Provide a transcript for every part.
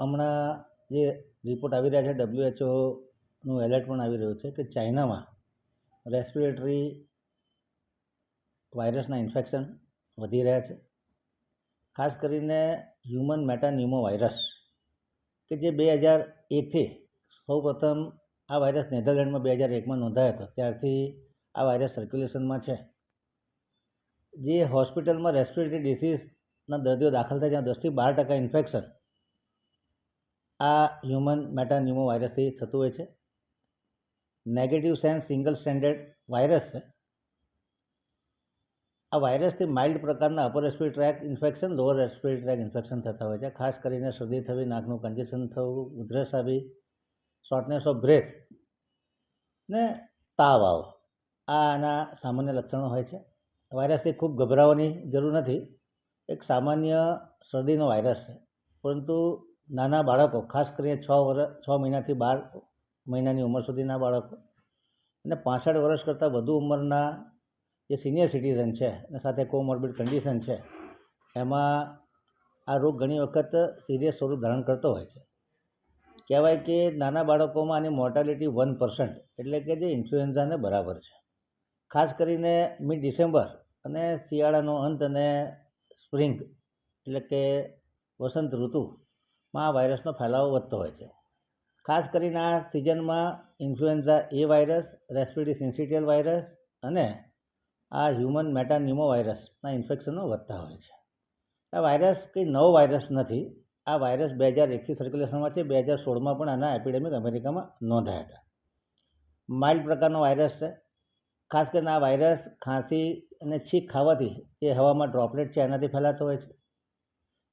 હમણાં જે રિપોર્ટ આવી રહ્યા છે ડબ્લ્યુએચઓનું એલર્ટ પણ આવી રહ્યું છે કે ચાઇનામાં રેસ્પિરેટરી વાયરસના ઇન્ફેક્શન વધી રહ્યા છે. ખાસ કરીને હ્યુમન મેટાન્યુમો વાયરસ કે જે બે હજાર એકથી સૌપ્રથમ આ વાયરસ નેધરલેન્ડમાં બે હજાર એકમાં નોંધાયો હતો. ત્યારથી આ વાયરસ સર્ક્યુલેશનમાં છે. જે હોસ્પિટલમાં રેસ્પિરેટરી ડિસીઝના દર્દીઓ દાખલ થાય ત્યાં દસથી બાર ટકા ઇન્ફેક્શન આ હ્યુમન મેટાન્યુમો વાયરસથી થતું હોય છે. Negative sense single standard virus છે. આ વાયરસથી માઇલ્ડ પ્રકારના upper respiratory track infection lower respiratory track infection થતા હોય છે. ખાસ કરીને શરદી થવી, નાકનું કન્જેશન થવું, ઉધરસ આવી શોર્ટનેસ ઓફ બ્રેથ ને તાવ આવો. આના સામાન્ય લક્ષણો હોય છે. વાયરસથી ખૂબ ગભરાવાની જરૂર નથી. એક સામાન્ય શરદીનો વાયરસ છે. પરંતુ નાના બાળકો, ખાસ કરીને છ વર્ષ છ મહિનાથી બાર મહિનાની ઉંમર સુધીના બાળકો અને પાસઠ વર્ષ કરતાં વધુ ઉંમરના જે સિનિયર સિટીઝન છે અને સાથે કોમોર્બિડ કન્ડિશન છે, એમાં આ રોગ ઘણી વખત સિરિયસ સ્વરૂપ ધારણ કરતો હોય છે. કહેવાય કે નાના બાળકોમાં આની મોર્ટાલિટી વન પર્સન્ટ એટલે કે જે ઇન્ફ્લુએન્ઝાને બરાબર છે. ખાસ કરીને મિડ ડિસેમ્બર અને શિયાળાનો અંત અને સ્પ્રિંગ એટલે કે વસંત ઋતુમાં આ વાયરસનો ફેલાવો વધતો હોય છે. ખાસ કરીને આ સિઝનમાં influenza A virus, respiratory syncytial virus અને આ હ્યુમન મેટાન્યુમો વાયરસના ઇન્ફેક્શનો વધતા હોય છે. આ વાયરસ કંઈ નવો વાયરસ નથી. આ વાયરસ બે હજાર એકથી સર્ક્યુલેશનમાં છે. બે હજાર સોળમાં પણ આના એપિડેમિક અમેરિકામાં નોંધાયા હતા. માઇલ્ડ પ્રકારનો વાયરસ છે. ખાસ કરીને આ વાયરસ ખાંસી અને છીંક ખાવાથી એ હવામાં ડ્રોપલેટ છે, એનાથી ફેલાતો હોય છે.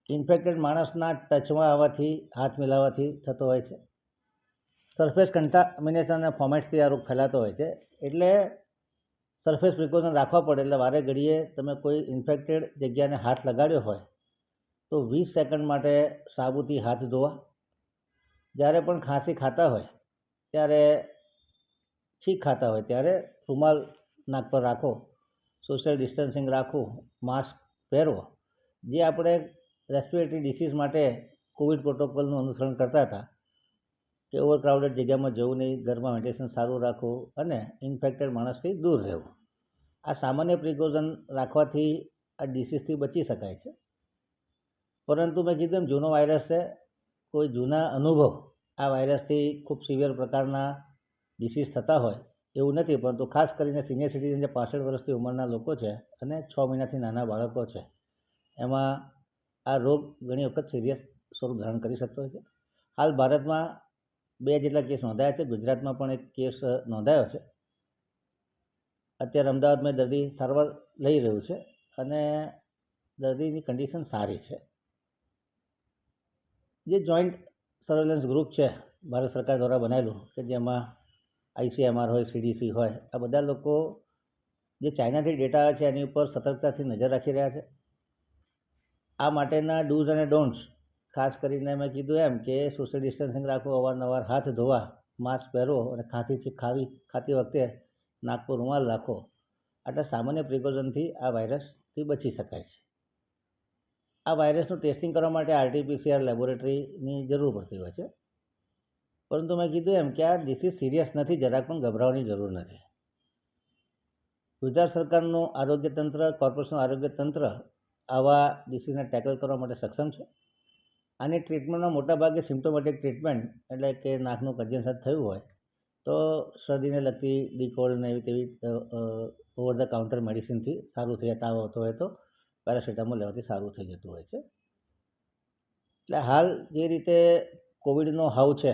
ઇન્ફેક્ટેડ માણસના ટચમાં આવવાથી, હાથ મિલાવવાથી થતો હોય છે. સરફેસ કન્ટામિનેશન અને ફોમેટ્સથી આ રોગ ફેલાતો હોય છે. એટલે સરફેસ પ્રિકોશન રાખવા પડે. એટલે વારે ઘડીએ તમે કોઈ ઇન્ફેક્ટેડ જગ્યાને હાથ લગાડ્યો હોય, તો વીસ સેકન્ડ માટે સાબુથી હાથ ધોવા. જ્યારે પણ ખાંસી ખાતા હોય, ત્યારે છીંક ખાતા હોય ત્યારે રૂમાલ નાક પર રાખો સોશિયલ ડિસ્ટન્સિંગ રાખવું માસ્ક પહેરવો જે આપણે રેસ્પિરેટરી ડિસીઝ માટે કોવિડ પ્રોટોકોલનું અનુસરણ કરતા હતા કે ઓવરક્રાઉડેડ જગ્યામાં જવું નહીં, ઘરમાં વેન્ટિલેશન સારું રાખવું અને ઇન્ફેક્ટેડ માણસથી દૂર રહેવું. આ સામાન્ય પ્રિકોશન રાખવાથી આ ડિસીઝથી બચી શકાય છે. પરંતુ મેં કીધું એમ, જૂનો વાયરસ છે, કોઈ જૂના અનુભવ આ વાયરસથી ખૂબ સિવિયર પ્રકારના ડિસીઝ થતા હોય, એવું નથી, પરંતુ ખાસ કરીને સિનિયર સિટીઝન જે પાસઠ વર્ષથી ઉંમરના લોકો છે અને છ મહિનાથી નાના બાળકો છે, એમાં આ રોગ ઘણી વખત સિરિયસ સ્વરૂપ ધારણ કરી શકતો હોય છે. હાલ ભારતમાં બે જેટલા કેસ નોંધાયા છે, ગુજરાતમાં પણ એક કેસ નોંધાયો છે. અત્યારે અમદાવાદમાં દર્દી સારવાર લઈ રહ્યું છે અને દર્દીની કન્ડિશન સારી છે. જે જોઈન્ટ સર્વેલન્સ ગ્રુપ છે, ભારત સરકાર દ્વારા બનાવેલું કે જેમાં આઈસીએમઆર હોય સીડીસી હોય, આ બધા લોકો જે ચાઇનાથી ડેટા આવે છે, એની ઉપર સતર્કતાથી નજર રાખી રહ્યા છે. આ માટેના ડૂઝ અને ડોન્ટ્સ, ખાસ કરીને મેં કીધું એમ કે સોશિયલ ડિસ્ટન્સિંગ રાખવું, અવારનવાર હાથ ધોવા, માસ્ક પહેરવો અને ખાંસી ખાવી, ખાતી વખતે નાક પર રૂમાલ રાખો આટલા સામાન્ય પ્રિકોશનથી આ વાયરસથી બચી શકાય છે. આ વાયરસનું ટેસ્ટિંગ કરવા માટે આરટીપીસીઆર લેબોરેટરીની જરૂર પડતી હોય છે. પરંતુ મેં કીધું એમ કે આ ડિસીઝ સિરિયસ નથી, જરાક પણ ગભરાવાની જરૂર નથી. ગુજરાત સરકારનું આરોગ્ય તંત્ર કોર્પોરેશનનું આરોગ્ય તંત્ર આવા ડિસીઝને ટેકલ કરવા માટે સક્ષમ છે. આની ટ્રીટમેન્ટમાં મોટાભાગે સિમ્ટોમેટિક ટ્રીટમેન્ટ એટલે કે નાકનું કન્જેશન થયું હોય, તો શરદીને લગતી ડીકોલ્ડ ને એવી તેવી ઓવર ધ કાઉન્ટર મેડિસિનથી સારું થઈ તાવ આવતો હોય તો પેરાસિટામોલ લેવાથી સારું થઈ જતું હોય છે. એટલે હાલ જે રીતે કોવિડનો હાવ છે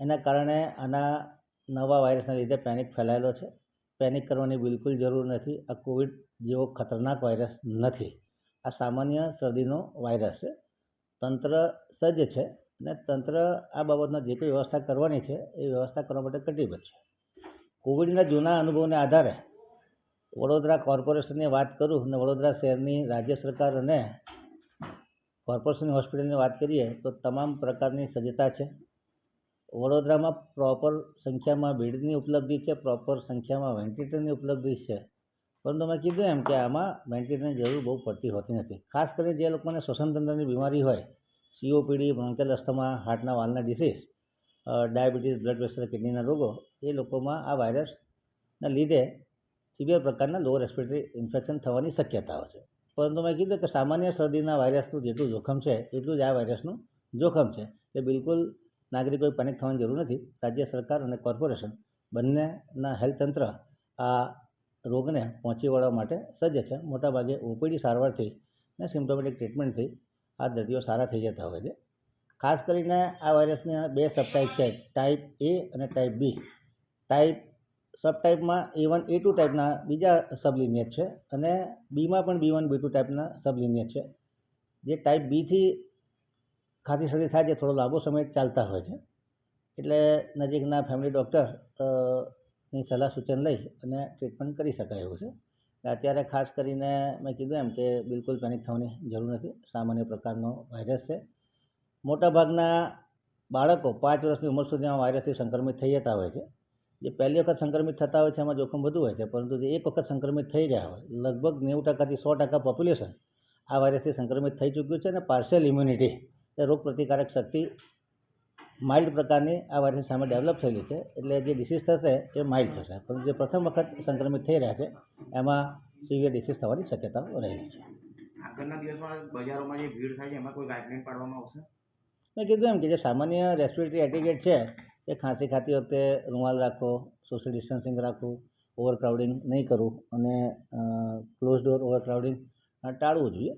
એના કારણે આના નવા વાયરસના લીધે પેનિક ફેલાયેલો છે. પેનિક કરવાની બિલકુલ જરૂર નથી. આ કોવિડ જેવો ખતરનાક વાયરસ નથી. આ સામાન્ય શરદીનો વાયરસ છે. તંત્ર સજ્જ છે અને તંત્ર આ બાબતમાં જે કોઈ વ્યવસ્થા કરવાની છે એ વ્યવસ્થા કરવા માટે કટિબદ્ધ છે. કોવિડના જૂના અનુભવને આધારે વડોદરા કોર્પોરેશનની વાત કરું અને વડોદરા શહેરની રાજ્ય સરકાર અને કોર્પોરેશનની હોસ્પિટલની વાત કરીએ તો તમામ પ્રકારની સજ્જતા છે. વડોદરામાં પ્રોપર સંખ્યામાં બેડની ઉપલબ્ધિ છે, પ્રોપર સંખ્યામાં વેન્ટિલેટરની ઉપલબ્ધિ છે. પરંતુ મેં કીધું એમ કે આમાં વેન્ટિલેટરની જરૂર બહુ પડતી હોતી નથી. ખાસ કરીને જે લોકોને શ્વસનતંત્રની બીમારી હોય સીઓપીડી બ્રોન્કેલ અસ્થમા હાર્ટના વાલના ડિસીઝ ડાયાબિટીસ બ્લડ પ્રેશર કિડનીના રોગો, એ લોકોમાં આ વાયરસના લીધે સિવિયર પ્રકારના લો રેસ્પિરેટરી ઇન્ફેક્શન થવાની શક્યતાઓ છે. પરંતુ મેં કીધું કે સામાન્ય શરદીના વાયરસનું જેટલું જોખમ છે, એટલું જ આ વાયરસનું જોખમ છે. એ બિલકુલ નાગરિકોએ પેનિક થવાની જરૂર નથી. રાજ્ય સરકાર અને કોર્પોરેશન બંનેના હેલ્થ તંત્ર આ રોગને પહોંચી વળવા માટે સજ્જ છે. મોટાભાગે ઓપીડી સારવારથી ને સિમ્ટોમેટિક ટ્રીટમેન્ટથી આ દર્દીઓ સારા થઈ જતા હોય છે. ખાસ કરીને આ વાયરસના બે સબટાઈપ છે ટાઈપ એ અને ટાઈપ બી. ટાઈપ સબટાઈપમાં એ વન, એ ટુ ટાઈપના બીજા સબલિનિયર છે અને બીમાં પણ બી વન, બી ટુ ટાઈપના સબલિનિયર છે. જે ટાઈપ બીથી ખાંસી શરદી થાય છે, થોડો લાંબો સમય ચાલતા હોય છે. એટલે નજીકના ફેમિલી ડૉક્ટરની સલાહ સૂચન લઈ અને ટ્રીટમેન્ટ કરી શકાય એવું છે. અત્યારે ખાસ કરીને મેં કીધું એમ કે બિલકુલ પેનિક થવાની જરૂર નથી. સામાન્ય પ્રકારનો વાયરસ છે. મોટાભાગના બાળકો પાંચ વર્ષની ઉંમર સુધીમાં વાયરસથી સંક્રમિત થઈ જતા હોય છે. જે પહેલી વખત સંક્રમિત થતા હોય છે, એમાં જોખમ વધુ હોય છે, પરંતુ જે એક વખત સંક્રમિત થઈ ગયા હોય, લગભગ નેવું ટકાથી સો ટકા પોપ્યુલેશન આ વાયરસથી સંક્રમિત થઈ ચૂક્યું છે અને પાર્શિયલ ઇમ્યુનિટી એ રોગ પ્રતિકારક શક્તિ માઇલ્ડ પ્રકારની આ વાયરસની સામે ડેવલપ થયેલી છે. એટલે જે ડિસીઝ થશે એ માઇલ્ડ થશે. પણ જે પ્રથમ વખત સંક્રમિત થઈ રહ્યા છે એમાં સિવિયર ડિસીઝ થવાની શક્યતાઓ રહેલી છે. આગળના દિવસમાં બજારોમાં જે ભીડ થાય છે એમાં કોઈ ગાઈડલાઇન પાડવામાં આવશે? મેં કીધું એમ કે જે સામાન્ય રેસ્પિરેટરી એટિકેટ છે એ ખાંસી ખાતી વખતે રૂમાલ રાખો સોશિયલ ડિસ્ટન્સિંગ રાખવું ઓવરક્રાઉડિંગ નહીં કરવું અને ક્લોઝ ડોર ઓવરક્રાઉડિંગ ટાળવું જોઈએ.